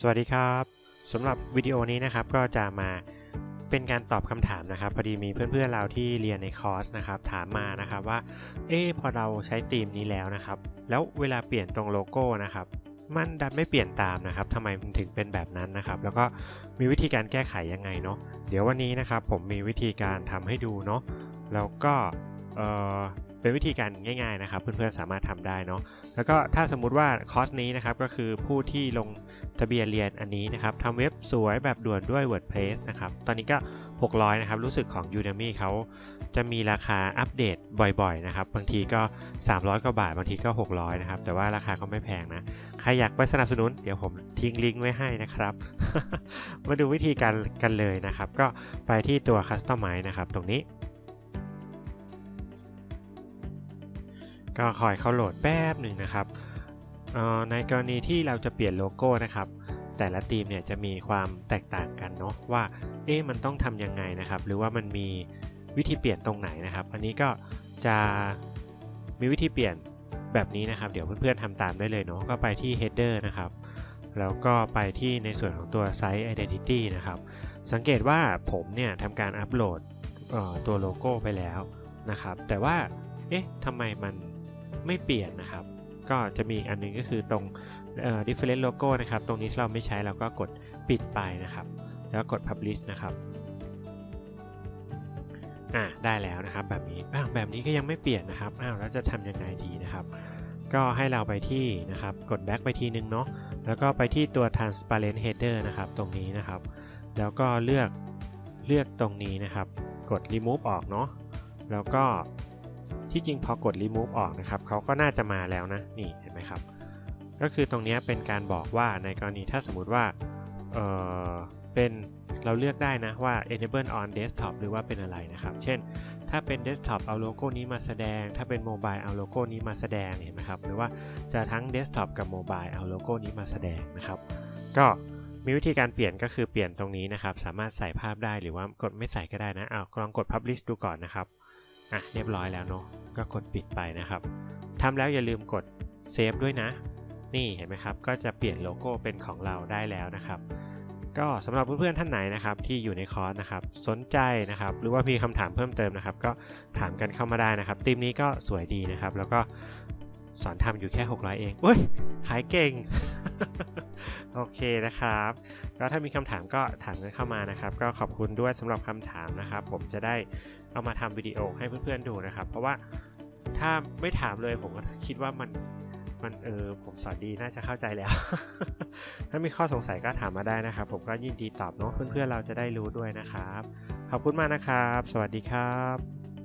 สวัสดีครับสำหรับวิดีโอนี้นะครับก็จะมาเป็นการตอบคำถามนะครับ พอดีมีเพื่อนๆเราที่เรียนในคอร์สนะครับถามมานะครับว่า เอ๊พอเราใช้ธีมนี้แล้วนะครับ แล้วเวลาเปลี่ยนตรงโลโก้นะครับมันดันไม่เปลี่ยนตามนะครับทำไมมันถึงเป็นแบบนั้นนะครับ แล้วก็มีวิธีการแก้ไขยังไงเนาะเดี๋ยววันนี้นะครับผมมีวิธีการทำให้ดูเนาะแล้วก็เออ เป็นวิธีการง่ายๆนะครับ เพื่อนๆสามารถทำได้เนาะแล้วก็ถ้าสมมุติว่าคอร์สนี้นะครับก็คือผู้ที่ลงทะเบียนเรียนอันนี้นะครับทำเว็บสวยแบบด่วนด้วย WordPress นะครับตอนนี้ก็ 600 นะครับ รู้สึกของ Udemy เขาจะมีราคาอัปเดตบ่อยๆนะครับ บางทีก็ 300 กว่าบาท บางทีก็ 600 นะครับ แต่ว่าราคาก็ไม่แพงนะ ใครอยากไปสนับสนุน เดี๋ยวผมทิ้งลิงก์ไว้ให้นะครับ มาดูวิธีการกันเลยนะครับ ก็ไปที่ตัว Customize นะครับ ตรงนี้ ก็คอยเขาโหลดแป๊บหนึ่งนะครับในกรณีที่เราจะเปลี่ยนโลโก้นะครับ แต่ละทีมเนี่ยจะมีความแตกต่างกันเนาะว่าเอ๊ะมันต้องทำยังไงนะครับ หรือว่ามันมีวิธีเปลี่ยนตรงไหนนะครับ อันนี้ก็จะมีวิธีเปลี่ยนแบบนี้นะครับ เดี๋ยวเพื่อนๆทำตามได้เลยเนาะก็ไปที่ header นะครับ แล้วก็ไปที่ในส่วนของตัว site identity นะครับ สังเกตว่าผมเนี่ยทำการอัปโหลดตัวโลโก้ไปแล้วนะครับ แต่ว่าเอ๊ะทำไมมัน ไม่เปลี่ยนนะครับ ก็จะมีอันหนึงก็คือตรงเอ่อ different logo นะครับ ตรงนี้เราไม่ใช้เราก็กดปิดไปนะครับ แล้วกด publish นะครับอ่าได้แล้วนะครับแบบนี้อ้าวแบบนี้ก็ยังไม่เปลี่ยนนะครับอ้าวแล้วจะทำยังไงดีนะครับ ก็ให้เราไปที่นะครับ กด back ไปทีนึงเนาะแล้วก็ไปที่ตัว transparent header นะครับ ตรงนี้นะครับ แล้วก็เลือกเลือกตรงนี้นะครับ กด remove ออกเนาะแล้วก็ ที่จริงพอกด remove ออกนะครับเขาก็น่าจะมาแล้วนะนี่เห็นไหมครับ ก็คือตรงนี้เป็นการบอกว่าในกรณีถ้าสมมติว่าเออเป็นเราเลือกได้นะว่า enable on desktop หรือว่าเป็นอะไรนะครับ เช่น ถ้าเป็น desktop เอาโลโก้นี้มาแสดง ถ้าเป็นโมบายเอาโลโก้นี้มาแสดงเห็นไหมครับ หรือว่าจะทั้ง desktop กับโมบายเอาโลโก้นี้มาแสดงนะครับ ก็มีวิธีการเปลี่ยนก็คือเปลี่ยนตรงนี้นะครับ สามารถใส่ภาพได้หรือว่ากดไม่ใส่ก็ได้นะเอาลองกด publish ดูก่อนนะครับ อะเรียบร้อยแล้วเนาะก็กดปิดไปนะครับทำแล้วอย่าลืมกดเซฟด้วยนะ นี่เห็นไหมครับ ก็จะเปลี่ยนโลโก้เป็นของเราได้แล้วนะครับ ก็สำหรับเพื่อนๆท่านไหนนะครับที่อยู่ในคอร์สนะครับสนใจนะครับ หรือว่ามีคำถามเพิ่มเติมนะครับ ก็ถามกันเข้ามาได้นะครับทีมนี้ก็สวยดีนะครับ แล้วก็ สอนทำอยู่แค่ 600 เองเว้ย ขายเก่ง โอเคนะครับ ก็ถ้ามีคำถามก็ถามกันเข้ามานะครับ ก็ขอบคุณด้วยสำหรับคำถามนะครับ ผมจะได้เอามาทำวิดีโอให้เพื่อนๆดูนะครับ เพราะว่าถ้าไม่ถามเลยผมก็คิดว่ามันมันเออผมสอนดีน่าจะเข้าใจแล้ว ถ้ามีข้อสงสัยก็ถามมาได้นะครับ ผมก็ยินดีตอบเนาะเพื่อนๆเราจะได้รู้ด้วยนะครับ ขอบคุณมากนะครับ สวัสดีครับ